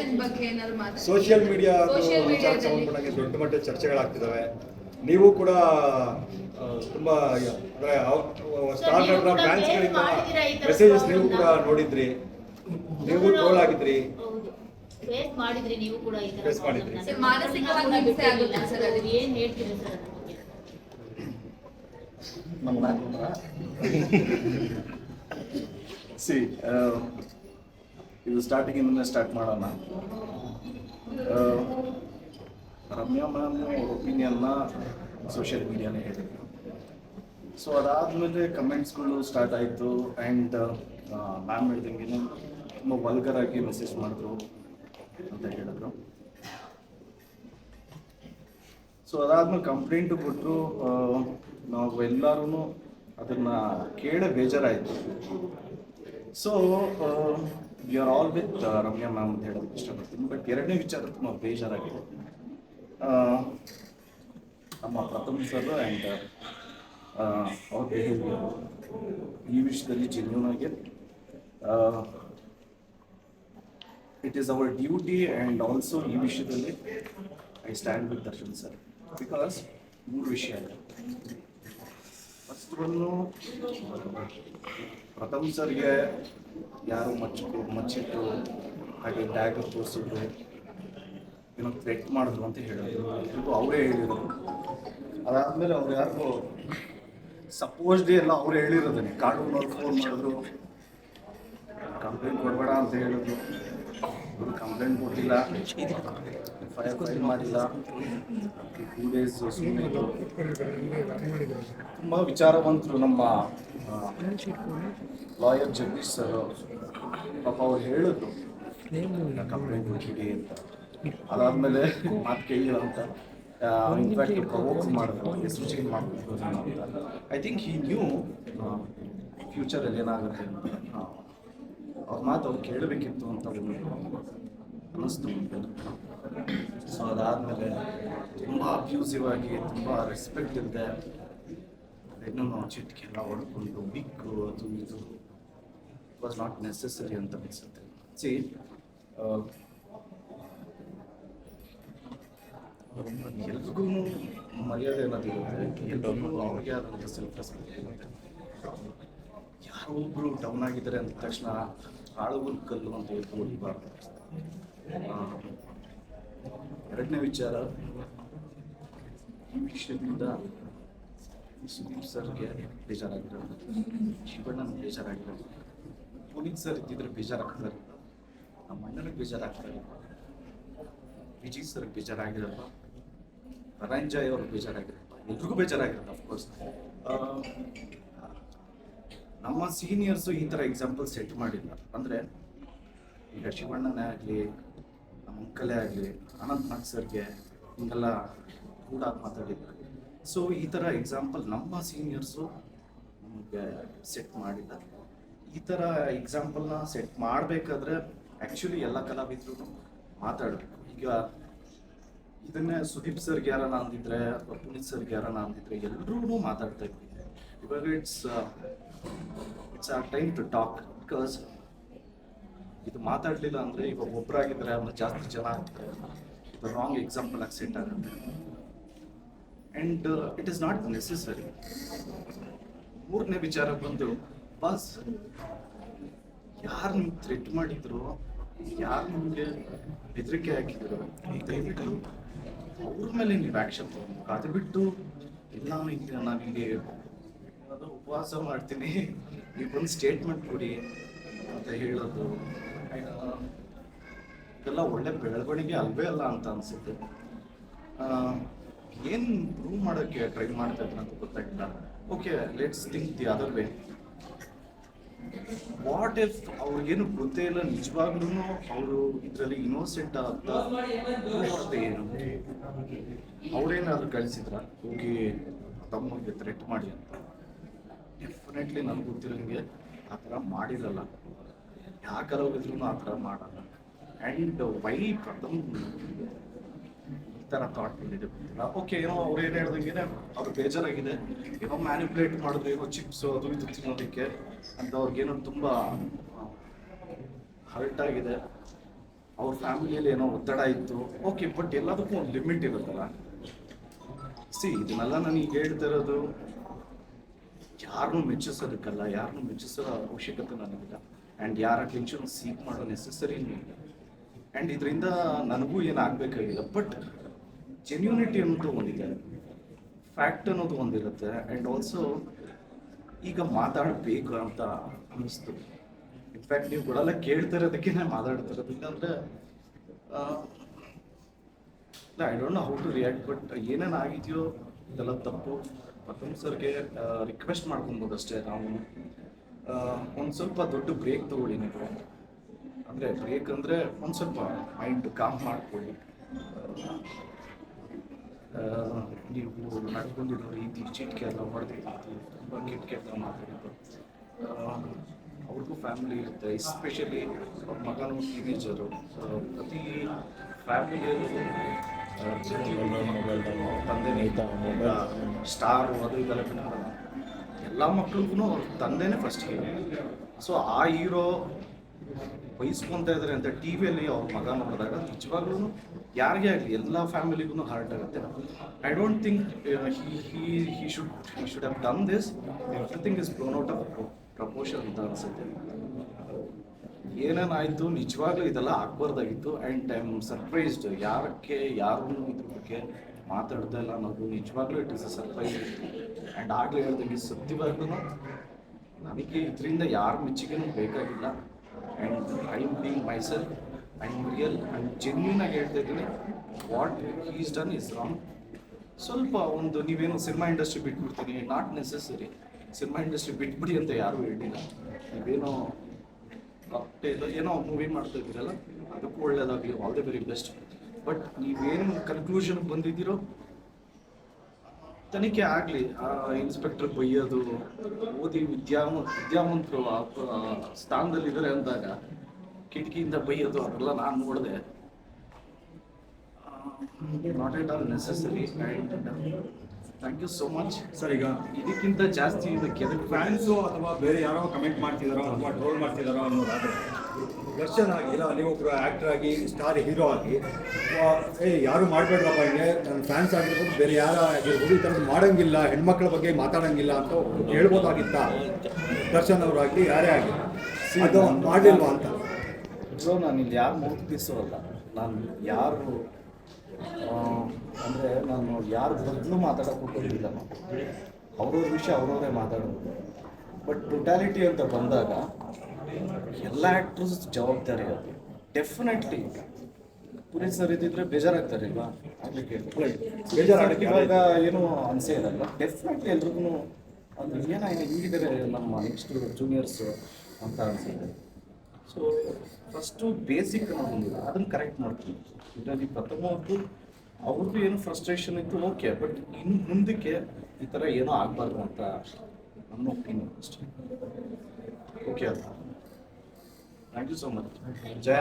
Election ಬಗ್ಗೆ ಏನಾದ್ರು ಮಾತಾಡಿ ಸೋಷಿಯಲ್ ಮೀಡಿಯಾ ವಿಚಾರ ದಲ್ಲಿ. ಸಂಬಂಧಪಟ್ಟಂಗೆ ದೊಡ್ಡ ಮಟ್ಟದ ಚರ್ಚೆಗಳಾಗ್ತಿದ್ದಾವೆ ನೀವು ಕೂಡ ಆ, ತುಂಬಾ ಅಂದ್ರೆ ಸ್ಟಾರ್ ನಟರ ಫ್ಯಾನ್ಸ್ಗಳಿಂದ ಥರ ಮೆಸೇಜಸ್ ನೀವು ಕೂಡ ನೋಡಿದ್ರಿ ನೀವು ಟ್ರೋಲ್ ಆಗಿದ್ರಿ ಹೌದು ಫೇಸ್ ಮಾಡಿದ್ರಿ ನೀವು ಕೂಡ ಈ ತರ Face ಮಾಡಿದ್ರಿ. problem ನ. ಸರ್, ಮಾನಸಿಕವಾಗಿ ಅದನ್ನ ಹಿಂಸೆ ಆಗುತ್ತೆ ಬಿಟ್ಟಿಲ್ಲ. ಸರ್ ಅದಕ್ಕೆ. ಏನ್ ಹೇಳ್ತೀರಿ ಸರ್ ಅದ್ರ ಬಗ್ಗೆ? ಸಿ ಇದು ಸ್ಟಾರ್ಟಿಂಗಿಂದನೇ ಸ್ಟಾರ್ಟ್ ಮಾಡೋಣ. ರಮ್ಯಾ ಮ್ಯಾಮ್ ಅವ್ರ ಒಪಿನಿಯನ್ನ ಸೋಷಿಯಲ್ ಮೀಡಿಯಾನೇ ಹೇಳಿದ್ರು ಸೊ ಅದಾದಮೇಲೆ ಕಮೆಂಟ್ಸ್ಗಳು ಸ್ಟಾರ್ಟ್ ಆಯಿತು ಆ್ಯಂಡ್ ಮ್ಯಾಮ್ ಹೇಳ್ದಂಗೆ ತುಂಬ ವಲ್ಗರ್ ಆಗಿ ಮೆಸೇಜ್ ಮಾಡಿದ್ರು ಅಂತ ಹೇಳಿದ್ರು. ಸೊ ಅದಾದ್ಮೇಲೆ ಕಂಪ್ಲೇಂಟು ಕೊಟ್ಟರು ನಾವು ಎಲ್ಲರೂ ಅದನ್ನು ಕೇಳೇ ಬೇಜಾರಾಯಿತು. So we are all with Ramya ma'am ಅಂತ ಹೇಳೋದಕ್ಕೆ ಇಷ್ಟಪಡ್ತೀನಿ. ಬಟ್ ಎರಡನೇ ವಿಚಾರ ತುಂಬ ಬೇಜಾರಾಗಿದೆ. ನಮ್ಮ ಪ್ರಥಮ ಸರ್ ಆ್ಯಂಡ್ ಅವ್ರ ಬಿಹೇವಿಯರ್ ಈ ವಿಷಯದಲ್ಲಿ ಜೆನ್ಯೂನ್ ಆಗಿ it is our duty and also ಈ ವಿಷಯದಲ್ಲಿ I stand with Darshan sir because ಮೂರು ವಿಷಯ ಇದೆ. ಫಸ್ಟ್ ಪ್ರಥಮ ಸರಿಗೆ ಯಾರು ಮಚ್ಚಿಟ್ಟು ಮಚ್ಚಿಟ್ಟು ಹಾಗೆ ಡ್ಯಾಗರ್ ತೋರಿಸಿದ್ರು, ಏನೋ ಥ್ರೆಟ್ ಮಾಡಿದ್ರು ಅಂತ ಹೇಳಿದ್ರು. ಇದು ಅವರೇ ಹೇಳಿದರು ಅದಾದಮೇಲೆ ಅವ್ರು ಸಪೋಸ್ ಡೇ ಎಲ್ಲ ಅವರೇ ಹೇಳಿರೋದನ್ನೇ ಕಾಡು ಫೋನ್ ಮಾಡಿದ್ರು. ಕಂಪ್ಲೇಂಟ್ ಕೊಡಬೇಡ ಅಂತ ಹೇಳಿದ್ರು. ಕಂಪ್ಲೇಂಟ್ ಕೊಟ್ಟಿಲ್ಲ. ಎಫ್ ಐ ಆರ್ ಫೈಲ್ ಮಾಡಿಲ್ಲ ಟೂ ಡೇಸ್ ಸುಮ್ಮನೆ ತುಂಬ ವಿಚಾರವಂತರು ನಮ್ಮ ಲಾಯರ್ ಜಗದೀಶ್ ಸರ್ ಪಾಪ ಅವ್ರು ಹೇಳಿದ್ರು ಕಂಪ್ಲೇಂಟ್ ಕೊಟ್ಟಿಡಿ ಅಂತ. ಅದಾದ್ಮೇಲೆ ಮಾತು ಕೇಳಿಲ್ಲ ಅಂತ. ಇನ್ಫ್ಯಾಕ್ಟ್ ಪ್ರವೋಕ್ ಮಾಡಿದ್ರು ಹೆಸರು ಚೇಂಜ್ ಅಂತ. ಐ ಥಿಂಕ್ ಹಿ ನ್ಯೂ ಫ್ಯೂಚರಲ್ಲಿ ಏನಾಗುತ್ತೆ ಅಂತ. ಅವ್ರ ಮಾತು ಅವ್ರು ಕೇಳಬೇಕಿತ್ತು ಅಂತ ಒಂದು ಅನ್ನಿಸ್ತು ಸೊ ಅದಾದಮೇಲೆ ತುಂಬ ಅಬ್ಯೂಸಿವ್ ಆಗಿ, ತುಂಬ ರೆಸ್ಪೆಕ್ಟ್ ಇಲ್ಲದೆ ಅದೇನೋ ಚಿಟ್ಕೆ ಎಲ್ಲ ಹೊಡ್ಕೊಂಡು ಬಿಕ್ಕು ಅದು ಇದು ವಾಸ್ ನಾಟ್ ನೆಸೆಸರಿ ಅಂತ ಅನಿಸುತ್ತೆ. ಸಿ ಎಲ್ರಿಗೂ ಮರ್ಯಾದೆ ಅನ್ನೋದಿರುತ್ತೆ ಯಾರೊಬ್ರು ಅವ್ರಿಗೆ ಆದಂಥ ಡೌನ್ ಆಗಿದ್ದಾರೆ ಅಂದ ತಕ್ಷಣ ಆಳುಗುಲ್ ಕಲ್ಲು ಅಂತ ಹೇಳ್ಕೊಂಡು ಹೊಡಿಬಾರ್ದು ಎರಡನೇ ವಿಚಾರ. ಈ ವಿಷಯದಿಂದ ಸುದೀಪ್ ಸರ್ಗೆ ಬೇಜಾರಾಗಿರೋದು. ಶಿವಣ್ಣನ ಬೇಜಾರಾಗಿರೋದು. ಪುನೀತ್ ಸರ್ ಇದ್ದಿದ್ರೆ ಬೇಜಾರಾಗ್ತಾರೆ. ನಮ್ಮ ಅಣ್ಣನಿಗೆ ಬೇಜಾರಾಗ್ತಾರೆ. ವಿಜಯ್ ಸರ್ಗೆ ಬೇಜಾರಾಗಿರಲ್ಲ. ರಂಜಾಯ್ ಅವ್ರಿಗೆ ಬೇಜಾರಾಗಿರಲ್ಲ. ಎಲ್ರಿಗೂ ಬೇಜಾರಾಗಿರಲ್ಲ ಅಫ್ಕೋರ್ಸ್ ನಮ್ಮ ಸೀನಿಯರ್ಸು ಈ ಥರ ಎಕ್ಸಾಂಪಲ್ ಸೆಟ್ ಮಾಡಿಲ್ಲ. ಅಂದರೆ ಈಗ ಶಿವಣ್ಣನೇ ಆಗಲಿ, ನಮ್ಮ ಅಂಕಲೇ ಆಗಲಿ, ಅನಂತ್ ನಾಗ್ ಸರ್ಗೆ ಹಿಂಗೆಲ್ಲ ಕೂಡ ಮಾತಾಡಿದ್ದಾರೆ ಸೊ ಈ ಥರ ಎಕ್ಸಾಂಪಲ್ ನಮ್ಮ ಸೀನಿಯರ್ಸು ನಮಗೆ ಸೆಟ್ ಮಾಡಿಲ್ಲ. ಈ ಥರ ಎಕ್ಸಾಂಪಲ್ನ ಸೆಟ್ ಮಾಡಬೇಕಾದ್ರೆ ಆ್ಯಕ್ಚುಲಿ ಎಲ್ಲ ಕಲಾವಿದ್ರು ಮಾತಾಡಬೇಕು. ಈಗ ಇದನ್ನೇ ಸುದೀಪ್ ಸರ್ಗೆ ಯಾರನ್ನ ಅಂದಿದ್ರೆ, ಅಥವಾ ಪುನೀತ್ ಸರ್ಗೆ ಯಾರನ್ನ ಅಂದಿದ್ರೆ ಎಲ್ಲರೂ ಮಾತಾಡ್ತಾ ಇದ್ವಿ. ಇವಾಗ it's it's our time to talk because ಇದು ಮಾತಾಡಲಿಲ್ಲ ಅಂದರೆ ಇವಾಗ ಒಬ್ಬರಾಗಿದ್ದರೆ ಅವ್ರು ಜಾಸ್ತಿ ಜನ ಆಗ್ತಾರೆ ಇದು ರಾಂಗ್ ಎಕ್ಸಾಂಪಲ್ ಆಗಿ ಸೆಟ್ ಆಗುತ್ತೆ and it is not necessary ಮೂರನೇ ವಿಚಾರ ಬಂದು ಬಸ್ ಯಾರು ನಿಮ್ಗೆ ಥ್ರೆಟ್ ಮಾಡಿದ್ರು? ಯಾರು ನಿಮಗೆ ಬೆದರಿಕೆ ಹಾಕಿದ್ರು? ದಯವಿಟ್ಟು. ಅವ್ರ ಮೇಲೆ ನೀವು ಆ್ಯಕ್ಷನ್ ತಗೋಬೇಕು. ಅದು ಬಿಟ್ಟು ಇಲ್ಲ ನಾವು ಹಿಂಗೆ ಉಪವಾಸ ಮಾಡ್ತೀನಿ. ನೀವು ಒಂದು ಸ್ಟೇಟ್ಮೆಂಟ್ ಕೊಡಿ ಅಂತ ಹೇಳೋದು. ಆ, ಇದೆಲ್ಲ ಒಳ್ಳೆ ಬೆಳವಣಿಗೆ ಅಲ್ವೇ ಅಲ್ಲ ಅಂತ ಅನ್ಸುತ್ತೆ. ಏನು ಪ್ರೂವ್ ಮಾಡೋಕ್ಕೆ ಟ್ರೈ ಮಾಡ್ತಾ ಇದ್ರೆ ಅಂತ ಗೊತ್ತಾಗಿಲ್ಲ okay let's think the other way what if ಅವ್ರಿಗೇನು ಗೊತ್ತೇ ಇಲ್ಲ ನಿಜವಾಗ್ಲೂ ಅವರು ಇದರಲ್ಲಿ ಇನ್ನೋಸೆಂಟ್ ಅಂತ ಏನು? ಅವ್ರೇನಾದ್ರು ಕಳಿಸಿದ್ರ? ಹೋಗಿ ತಮ್ಮಗೆ ಥ್ರೆಟ್ ಮಾಡಿ ಅಂತ. ಡೆಫಿನೆಟ್ಲಿ ನನಗೆ ಗೊತ್ತಿರೋಂಗೆ ಆ ಥರ ಮಾಡಿರಲ್ಲ. ಯಾವ ಹೋಗಿದ್ರು ಆ ಥರ ಮಾಡಲ್ಲ. ಆ್ಯಂಡ್ ವೈ ಪ್ರಥಮ್ ಈ ಥರ ಥಾಟ್ ಬಂದಿದೆ ಓಕೆ ಏನೋ ಅವ್ರು ಏನು ಹೇಳ್ದಂಗೆ ಅವ್ರು ಬೇಜಾರಾಗಿದೆ. ಏನೋ ಮ್ಯಾನಿಪುಲೇಟ್ ಮಾಡಿದ್ರು ಏನೋ ಚಿಪ್ಸು ಅದು ಇದು ತಿನ್ನೋದಕ್ಕೆ. ಅಂತ ಅವ್ರಿಗೇನೋ ತುಂಬ ಹರ್ಟ್ ಆಗಿದೆ. ಅವ್ರ ಫ್ಯಾಮಿಲಿಯಲ್ಲಿ ಏನೋ ಒತ್ತಡ ಇತ್ತು. ಓಕೆ ಬಟ್ ಎಲ್ಲದಕ್ಕೂ ಒಂದು ಲಿಮಿಟ್ ಇರುತ್ತಲ್ಲ. ಸಿ ಇದನ್ನೆಲ್ಲ ನನಗೆ ಹೇಳ್ತಾ ಇರೋದು ಯಾರನ್ನೂ ಮೆಚ್ಚಿಸೋದಕ್ಕಲ್ಲ, ಯಾರನ್ನೂ ಮೆಚ್ಚಿಸೋ ಅವಶ್ಯಕತೆ ನನಗಿಲ್ಲ. ಆ್ಯಂಡ್ ಯಾರ ಅಟೆನ್ಷನ್ ಸೀಕ್ ಮಾಡೋ ನೆಸೆಸರಿನೂ ಇಲ್ಲ. ಆ್ಯಂಡ್ ಇದರಿಂದ ನನಗೂ ಏನು ಆಗಬೇಕಾಗಿಲ್ಲ ಬಟ್ ಜೆನ್ಯೂನಿಟಿ ಅನ್ನೋದು ಒಂದಿದೆ. ಫ್ಯಾಕ್ಟ್ ಅನ್ನೋದು ಒಂದಿರುತ್ತೆ. ಆ್ಯಂಡ್ ಆಲ್ಸೋ ಈಗ ಮಾತಾಡಬೇಕು ಅಂತ ಅನ್ನಿಸ್ತು. ಇನ್ಫ್ಯಾಕ್ಟ್ ನೀವು ಕೊಡಲ್ಲ ಕೇಳ್ತಾ ಇರೋದಕ್ಕೆ ಮಾತಾಡ್ತಿರೋದು. ಇಲ್ಲಾಂದ್ರೆ I don't know how to react but ಏನೇನು ಆಗಿದೆಯೋ ಇದೆಲ್ಲ ತಪ್ಪು. ಪ್ರಥಮ್ ಸರ್ಗೆ ರಿಕ್ವೆಸ್ಟ್ ಮಾಡ್ಕೊಬೋದು ಅಷ್ಟೇ ನಾವು. ಒಂದು ಸ್ವಲ್ಪ ದೊಡ್ಡ ಬ್ರೇಕ್ ತಗೊಳ್ಳಿ ನೀವು. ಅಂದರೆ ಬ್ರೇಕ್ ಅಂದರೆ ಒಂದು ಸ್ವಲ್ಪ ಮೈಂಡ್ ಕಾಮ್ ಮಾಡ್ಕೊಳ್ಳಿ. ನೀವು ನಡ್ಕೊಂಡಿರೋ ರೀತಿ ಚಿಟ್ಕೆ ಎಲ್ಲ ಹೊಡೆದಿದ್ದು ತುಂಬ ಕೆಟ್ಟ ಕೆಟ್ಟ ಮಾತಾಡಿದ್ದು. ಅವ್ರಿಗೂ ಫ್ಯಾಮಿಲಿ ಇರುತ್ತೆ ಎಸ್ಪೆಷಲಿ ಅವ್ರ ಮಗನೂ ಟೀನೇಜರು ಪ್ರತಿ ಫ್ಯಾಮಿಲಿಯಲ್ಲೂ ತಂದೆನೇ ಸ್ಟಾರು ಅದು ಇದೆಲ್ಲ ಎಲ್ಲ ಮಕ್ಳಿಗೂ ತಂದೆನೇ ಫಸ್ಟ್ ಹೀರೋ ಸೊ ಆ ಹೀರೋ ಬಯಸ್ಕೊಂತ ಇದ್ದಾರೆ ಅಂತ ಟಿ ವಿಯಲ್ಲಿ ಅವ್ರ ಮಗ ನೋಡಿದಾಗ ನಿಜವಾಗ್ಲೂ ಯಾರಿಗೆ ಆಗಲಿ ಎಲ್ಲ ಫ್ಯಾಮಿಲಿಗೂ ಹಾರ್ಟ್ ಆಗುತ್ತೆ. I don't think he should he should have done this everything is blown out of proportion ಅಂತ ಅನ್ಸುತ್ತೆ. ಏನೇನಾಯಿತು? ನಿಜವಾಗ್ಲೂ ಇದೆಲ್ಲ ಆಗ್ಬಾರ್ದಾಗಿತ್ತು. ಆ್ಯಂಡ್ ಐ ಆಮ್ ಸರ್ಪ್ರೈಸ್ಡ್ ಯಾರಕ್ಕೆ ಯಾರಿಗೂ ಇದ್ರ ಬಗ್ಗೆ ಮಾತಾಡ್ತಾ ಇಲ್ಲ ಅನ್ನೋದು ನಿಜವಾಗ್ಲೂ it is a surprise and ಆಗ್ಲೇ ಹೇಳ್ದಂಗೆ ಸತ್ಯವಾಗ್ಲೂ ನನಗೆ ಇದರಿಂದ ಯಾರ ಮೆಚ್ಚುಗೆನೂ ಬೇಕಾಗಿಲ್ಲ. And I am being myself I am real and genuine ಆಗಿ ಹೇಳ್ತಾ ಇದ್ದೀನಿ. What is done is wrong ಸ್ವಲ್ಪ ಒಂದು ನೀವೇನು ಸಿನಿಮಾ ಇಂಡಸ್ಟ್ರಿ ಬಿಟ್ಬಿಡ್ತೀನಿ. ನಾಟ್ ನೆಸೆಸರಿ ಸಿನಿಮಾ ಇಂಡಸ್ಟ್ರಿ ಬಿಟ್ಬಿಡಿ ಅಂತ ಯಾರೂ ಹೇಳಿಲ್ಲ. ನೀವೇನೋ ಮತ್ತೆ ಇದು ಏನೋ ಮೂವಿ ಮಾಡ್ತಾ ಇದ್ದೀರಲ್ಲ, ಅದಕ್ಕೂ ಒಳ್ಳೇದಾಗಲಿ all the very best but ನೀವೇನು ಕನ್ಕ್ಲೂಷನ್ ಬಂದಿದ್ದೀರೋ, ತನಿಖೆ ಆಗಲಿ. ಆ ಇನ್ಸ್ಪೆಕ್ಟರ್ ಬೈಯೋದು, ಓದಿ ವಿದ್ಯಾವ ವಿದ್ಯಾವಂತರು ಆ ಸ್ಥಾನದಲ್ಲಿದ್ದಾರೆ ಅಂದಾಗ, ಕಿಟಕಿಯಿಂದ ಬೈಯೋದು, ಅದೆಲ್ಲ ನಾನು ನೋಡಿದೆ. Not at all necessary and thank you so much sir ಈಗ ಇದಕ್ಕಿಂತ ಜಾಸ್ತಿ ಇದಕ್ಕೆ ಎದಕ್ಕೆ ಫ್ಯಾನ್ಸು ಅಥವಾ ಬೇರೆ ಯಾರೋ ಕಮೆಂಟ್ ಮಾಡ್ತಿದಾರೋ ಅಥವಾ ಟ್ರೋಲ್ ಮಾಡ್ತಿದಾರೋ ಅನ್ನೋದಾದ್ರೆ ದರ್ಶನ್ ಆಗಿಲ್ಲ ನೀವೊಬ್ಬರು ಆ್ಯಕ್ಟರ್ ಆಗಿ ಸ್ಟಾರ್ ಹೀರೋ ಆಗಿ ಏ ಯಾರು ಮಾಡಬೇಡ್ರಪ್ಪ ಹಿಂಗೆ? ನನ್ನ ಫ್ಯಾನ್ಸ್ ಆಗಿರ್ಬೋದು ಬೇರೆ ಯಾರ ಆಗಿರ್ಬೋದು ಈ ಥರದ್ದು ಮಾಡೋಂಗಿಲ್ಲ ಹೆಣ್ಮಕ್ಳ ಬಗ್ಗೆ ಮಾತಾಡೋಂಗಿಲ್ಲ ಅಂತ ಹೇಳ್ಬೋದಾಗಿತ್ತ? ದರ್ಶನ್ ಅವರಾಗಿ ಯಾರೇ ಆಗಿ ಅದು ಮಾಡಲಿಲ್ವಾ ಅಂತ? ನಾನು ಇಲ್ಲಿ ಯಾರು ಮೂರ್ತಿಸೋಲ್ಲ ನಾನು ಯಾರು ಅಂದರೆ ನಾನು ಯಾರ ಬದಲು ಮಾತಾಡೋಕ್ಕೂ ನಾನು. ಅವ್ರವ್ರ ವಿಷಯ ಅವ್ರವರೇ ಮಾತಾಡೋದು. ಬಟ್ ಟೋಟಾಲಿಟಿ ಅಂತ ಬಂದಾಗ ಎಲ್ಲ ಆ್ಯಕ್ಟ್ರಸ್ ಜವಾಬ್ದಾರಿ ಅದು. ಡೆಫಿನೆಟ್ಲಿ ಪುರಿ ಸರ್ ಇದ್ದಿದ್ರೆ ಬೇಜಾರಾಗ್ತಾರೆ ಇಲ್ವಾ? ಆಗ್ಲಿಕ್ಕೆ ಬೇಜಾರಾಗಕ್ಕೆ ಇವಾಗ ಏನು ಅನ್ಸೇ ಇರಲ್ಲ ಡೆಫಿನೆಟ್ಲಿ ಎಲ್ರಿಗೂ ಅದು ಏನಾಗಿದೆ? ಹಿಂಗಿದ್ದಾರೆ ನಮ್ಮ ನೆಕ್ಸ್ಟ್ ಜೂನಿಯರ್ಸ್ ಅಂತ ಅನ್ಸುತ್ತೆ. ಸೊ ಫಸ್ಟು ಬೇಸಿಕ್ ಅನ್ನೋದೊಂದಿಲ್ಲ ಅದನ್ನು ಕರೆಕ್ಟ್ ಮಾಡ್ತೀನಿ ಇದರಲ್ಲಿ ಪ್ರಥಮದ್ದು ಅವ್ರದ್ದು ಏನು ಫ್ರಸ್ಟ್ರೇಷನ್ ಇತ್ತು ಓಕೆ ಬಟ್ ಇನ್ನು ಮುಂದಕ್ಕೆ ಈ ಥರ ಏನೋ ಆಗಬಾರ್ದು ಅಂತ ನನ್ನ ಒಪಿನಿಯನ್ ಅಷ್ಟೇ. ಓಕೆ ಅಲ್ಲ thank you so much Jaya